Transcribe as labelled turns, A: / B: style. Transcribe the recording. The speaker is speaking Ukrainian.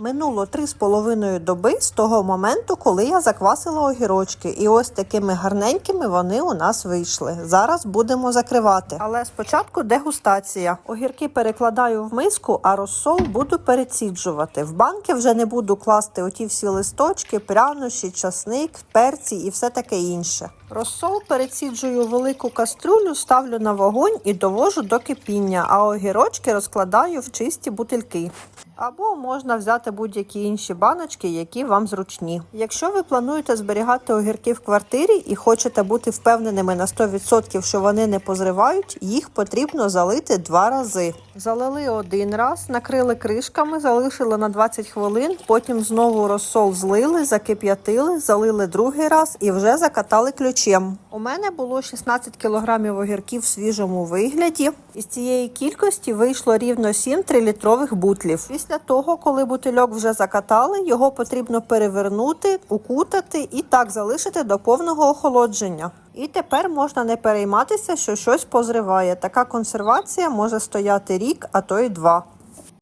A: Минуло три з половиною доби з того моменту, коли я заквасила огірочки, і ось такими гарненькими вони у нас вийшли. Зараз будемо закривати. Але спочатку дегустація. Огірки перекладаю в миску, а розсол буду переціджувати. В банки вже не буду класти оті всі листочки, прянощі, часник, перці і все таке інше. Розсол переціджую в велику кастрюлю, ставлю на вогонь і довожу до кипіння, а огірочки розкладаю в чисті бутильки. Або можна взяти будь-які інші баночки, які вам зручні. Якщо ви плануєте зберігати огірки в квартирі і хочете бути впевненими на 100%, що вони не позривають, їх потрібно залити два рази. Залили один раз, накрили кришками, залишили на 20 хвилин, потім знову розсол злили, закип'ятили, залили другий раз і вже закатали ключем. У мене було 16 кг огірків в свіжому вигляді. Із цієї кількості вийшло рівно 7 3-літрових бутлів. Після того, коли бутильок вже закатали, його потрібно перевернути, укутати і так залишити до повного охолодження. І тепер можна не перейматися, що щось позриває. Така консервація може стояти рік, а то й два.